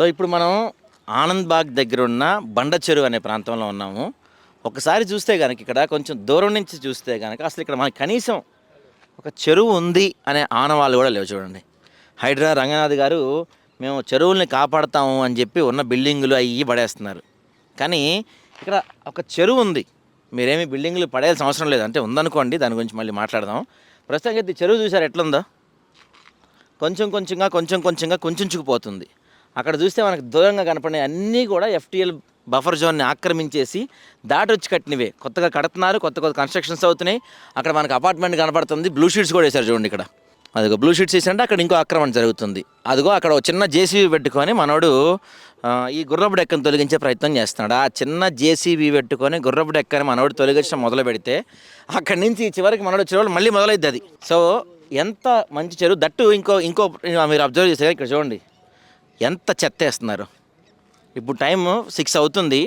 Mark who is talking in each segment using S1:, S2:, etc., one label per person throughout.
S1: So ఇప్పుడు మనం ఆనంద్ బాగ్ దగ్గర ఉన్న బండ చెరువు అనే ప్రాంతంలో ఉన్నాము. ఒకసారి చూస్తే కనుక ఇక్కడ కొంచెం దూరం నుంచి చూస్తే కనుక అసలు ఇక్కడ మనకి కనీసం ఒక చెరువు ఉంది అనే ఆనవాళ్ళు కూడా లేవు చూడండి. హైడ్రా రంగనాథ్ గారు మేము చెరువుల్ని కాపాడతాము అని చెప్పి ఉన్న బిల్డింగులు అవి పడేస్తున్నారు. కానీ ఇక్కడ ఒక చెరువు ఉంది. మీరేమి బిల్డింగులు పడేయాల్సిన అవసరం లేదు. అంటే ఉందనుకోండి దాని గురించి మళ్ళీ మాట్లాడదాం. ప్రస్తుతానికి అయితే చెరువు చూసారు ఎట్లుందో? కొంచెం కొంచెంగా కొంచెం కొంచెంగా కొంచెంచుకుపోతుంది. అక్కడ చూస్తే మనకు దూరంగా కనపడే అన్నీ కూడా ఎఫ్టీఎల్ బఫర్ జోన్ని ఆక్రమించేసి దాటి వచ్చి కట్టినవే. కొత్తగా కడుతున్నారు కొత్త కొత్త కన్స్ట్రక్షన్స్ అవుతున్నాయి. అక్కడ మనకు అపార్ట్మెంట్ కనపడుతుంది. బ్లూ షీట్స్ కూడా వేశారు చూడండి ఇక్కడ. అదిగో బ్లూ షీట్స్ వేసినట్టు అక్కడ ఇంకో ఆక్రమణ జరుగుతుంది. అదిగో అక్కడ ఒక చిన్న జేసీబీ పెట్టుకొని మనోడు ఈ గుర్రపు డెక్కను తొలగించే ప్రయత్నం చేస్తున్నాడు. ఆ చిన్న జేసీబీ పెట్టుకొని గుర్రపు డెక్కని మనోడు తొలగించడం మొదలు పెడితే అక్కడి నుంచి చివరికి మనోడు చెరువులు మళ్ళీ మొదలైద్ది అది. సో ఎంత మంచి చెరువు దట్టు ఇంకో ఇంకో మీరు అబ్జర్వ్ చేశారు ఇక్కడ చూడండి. ఎంత చెత్త వేస్తున్నారు ఇప్పుడు టైం సిక్స్ అవుతుంది.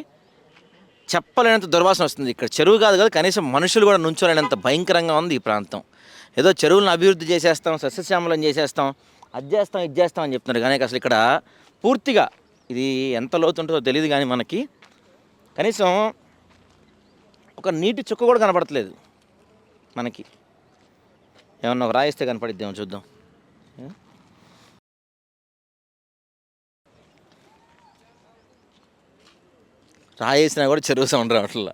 S1: చెప్పలేనంత దుర్వాసన వస్తుంది ఇక్కడ. చెరువు కాదు కదా కనీసం మనుషులు కూడా నుంచోలేనంత భయంకరంగా ఉంది ఈ ప్రాంతం. ఏదో చెరువులను అభివృద్ధి చేసేస్తాం సస్యశ్యామలం చేసేస్తాం అది చేస్తాం ఇది చేస్తాం అని చెప్తున్నారు. కానీ అసలు ఇక్కడ పూర్తిగా ఇది ఎంత లోతు ఉంటుందో తెలియదు కానీ మనకి. కనీసం ఒక నీటి చుక్క కూడా కనపడట్లేదు మనకి. ఏమన్నా ఒక రాయిస్తే కనపడిద్దేమో చూద్దాం. రాయేసినా కూడా చెరువు సౌండ్ రావట్లా.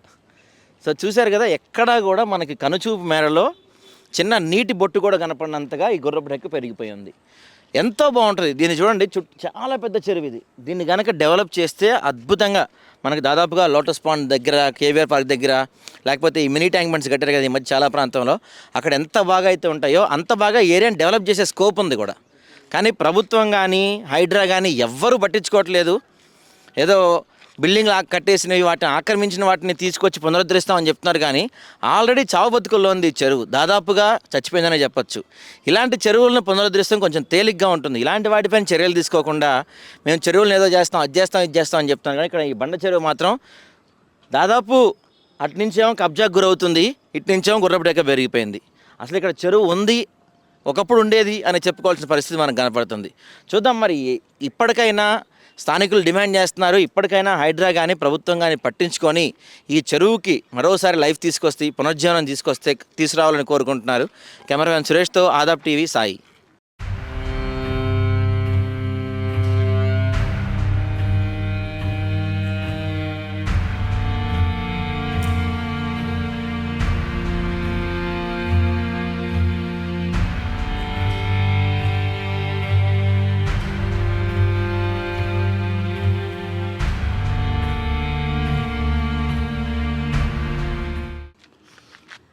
S1: సో చూశారు కదా ఎక్కడా కూడా మనకి కనుచూపు మేరలో చిన్న నీటి బొట్టు కూడా కనపడినంతగా ఈ గుర్రపు రెక్క పెరిగిపోయి ఉంది ఎంతో బాగుంటుంది. దీన్ని చూడండి చుట్టూ చాలా పెద్ద చెరువు ఇది. దీన్ని కనుక డెవలప్ చేస్తే అద్భుతంగా మనకి దాదాపుగా లోటస్ పాండ్ దగ్గర కేవీఆర్ పార్క్ దగ్గర లేకపోతే ఈ మినీ ట్యాంక్ బండ్స్ కట్టారు కదా ఈ మధ్య చాలా ప్రాంతంలో అక్కడ ఎంత బాగా అయితే ఉంటాయో అంత బాగా ఏరియాని డెవలప్ చేసే స్కోప్ ఉంది కూడా. కానీ ప్రభుత్వం కానీ హైడ్రా కానీ ఎవ్వరూ పట్టించుకోవట్లేదు. ఏదో బిల్డింగ్లు కట్టేసినవి వాటిని ఆక్రమించిన వాటిని తీసుకొచ్చి పునరుద్ధరిస్తామని చెప్తున్నారు కానీ ఆల్రెడీ చావు బతుకుల్లో ఉంది చెరువు. దాదాపుగా చచ్చిపోయిందనే చెప్పొచ్చు. ఇలాంటి చెరువులను పునరుద్ధరిస్తాం కొంచెం తేలిగ్గా ఉంటుంది. ఇలాంటి వాటిపైన చర్యలు తీసుకోకుండా మేము చెరువులను ఏదో చేస్తాం అది చేస్తాం ఇది చేస్తాం అని చెప్తున్నాం కానీ ఇక్కడ ఈ బండ చెరువు మాత్రం దాదాపు అట్నుంచేమో కబ్జాకు గురవుతుంది ఇట్నుంచేమో గుర్రపడేక గుర్రపు పెరిగిపోయింది. అసలు ఇక్కడ చెరువు ఉంది ఒకప్పుడు ఉండేది అని చెప్పుకోవాల్సిన పరిస్థితి మనకు కనపడుతుంది. చూద్దాం మరి ఇప్పటికైనా స్థానికులు డిమాండ్ చేస్తున్నారు. ఇప్పటికైనా హైడ్రా కానీ ప్రభుత్వం కానీ పట్టించుకొని ఈ చెరువుకి మరోసారి లైఫ్ తీసుకొస్తే పునర్జీవనం తీసుకొస్తే తీసుకురావాలని కోరుకుంటున్నారు. కెమెరామెన్ సురేష్తో ఆదాబ్ టీవీ సాయి.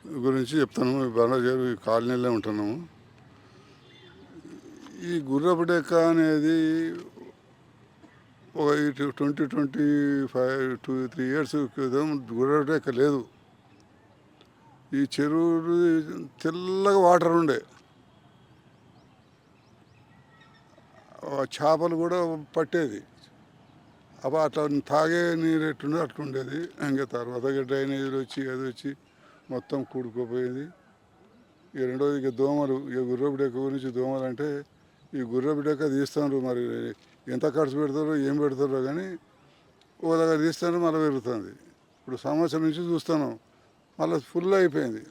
S2: గురించి చెప్తాను. బండచేరు ఈ కాలనీలో ఉంటున్నాము. ఈ గుర్రపు డెక్క అనేది ఒక twenty twenty five two three years క్రితం గుర్రపు డెక్క లేదు. ఈ చెరువు తెల్లగా వాటర్ ఉండే. చేపలు కూడా పట్టేది. అప్పుడు అట్లా తాగే నీరు ఎట్టుండే అట్లుండేది. ఇంకా తర్వాత డ్రైనేజీలు వచ్చి అది వచ్చి మొత్తం కూడుకుపోయింది. ఈ రెండోది ఇక దోమలు ఇక గుర్రపు డెక్క గురించి దోమలు అంటే ఈ గుర్రపు డెక్క తీస్తున్నారు మరి ఎంత ఖర్చు పెడతారో ఏం పెడతారో కానీ ఓ దగ్గర తీస్తారు మళ్ళీ పెరుగుతుంది. ఇప్పుడు సంవత్సరం నుంచి చూస్తాను మళ్ళీ ఫుల్ అయిపోయింది.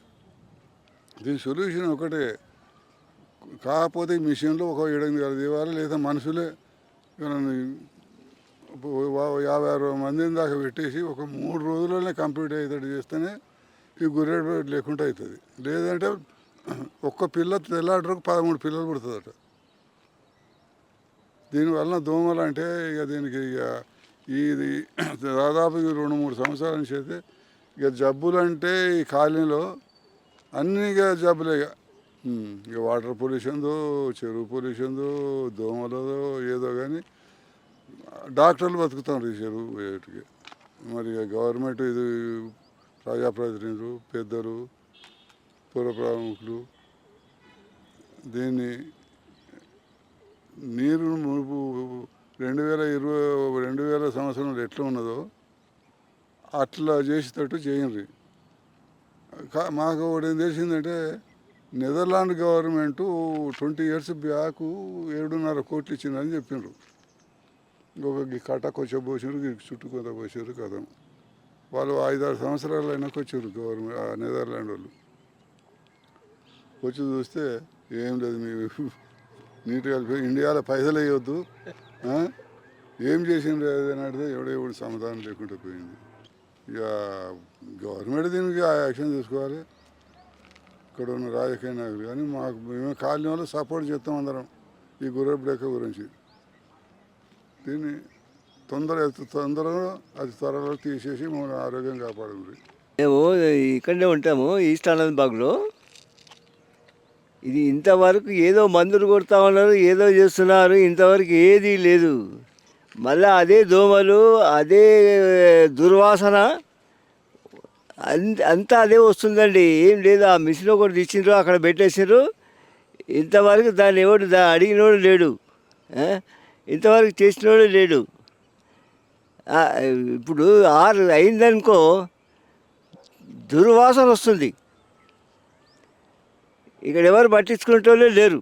S2: దీని సొల్యూషన్ ఒకటే కాకపోతే ఈ మిషన్లో ఒక ఏడెనిమిది కలిసి ఇవ్వాలి లేదా మనుషులే యాభై అరవై మందిని దాకా పెట్టేసి ఒక మూడు రోజుల్లోనే కంప్లీట్ అయ్యేటట్టు చేస్తేనే ఈ గుర్రెడు లేకుండా అవుతుంది. లేదంటే ఒక్క పిల్ల తెల్లాడరకు పదమూడు పిల్లలు పుడుతుందట. దీనివల్ల దోమలు అంటే ఇక దీనికి ఇక ఇది దాదాపు రెండు మూడు సంవత్సరాల నుంచి అయితే ఇక జబ్బులు అంటే ఈ కాలనీలో అన్ని ఇక జబ్బులే ఇక. ఇక వాటర్ పొల్యూషన్దో చెరువు పొల్యూషన్దో దోమలదో ఏదో కానీ డాక్టర్లు బతుకుతారు ఈ చెరువు మరి ఇక గవర్నమెంట్ ఇది ప్రజాప్రతినిధులు పెద్దలు పుర ప్రముఖులు. దీన్ని నీరు మునుపు రెండు వేల ఇరవై రెండు వేల సంవత్సరంలో ఎట్లా ఉన్నదో అట్లా చేసేటట్టు చేయండి. మాకు ఒకటి ఏం తెలిసిందంటే Netherland government twenty years back ఏడున్నర కోట్లు ఇచ్చిందని చెప్పిండ్రు. ఇంకొక ఈ కట్ట కొంచెం పోసారు చుట్టూ కొంత పోసారు కథం. వాళ్ళు ఐదారు సంవత్సరాలు అయినాక వచ్చారు గవర్నమెంట్ ఆ నెదర్లాండ్ వాళ్ళు. వచ్చి చూస్తే ఏం లేదు మీ నీట్గా ఇండియాలో పైసలు వేయొద్దు ఏం చేసిండ్రు ఏదైనా అడిగితే ఎవడో ఎవడు సమాధానం లేకుండా పోయింది. ఇక గవర్నమెంట్ దీనికి ఆ యాక్షన్ తీసుకోవాలి. ఇక్కడ ఉన్న రాజకీయ నాయకులు కానీ మాకు మేము కాలనీ వాళ్ళు సపోర్ట్ చేస్తాం అందరం. ఈ గుర్రపు లెక్క గురించి. దీన్ని తొందర తొందరగా అది త్వరలో తీసేసి మమ్మల్ని ఆరోగ్యం కాపాడండి
S3: మేము ఇక్కడనే ఉంటాము ఈస్ట్ ఆనందబాగ్లో ఇది ఇంతవరకు ఏదో మందులు కొడతా ఉన్నారు ఏదో చేస్తున్నారు ఇంతవరకు ఏది లేదు. మళ్ళీ అదే దోమలు అదే దుర్వాసన అంత అంతా అదే వస్తుందండి. ఏం లేదు ఆ మిషన్ ఒకటి తెచ్చిండ్రు అక్కడ పెట్టేసారు ఇంతవరకు దాన్ని ఎవడు దా అడిగినోడు లేడు. ఇంతవరకు చేసినోడు లేడు. ఇప్పుడు ఆరు అయిందనుకో దుర్వాసన వస్తుంది. ఇక్కడ ఎవరు పట్టించుకునేటోళ్ళే లేరు.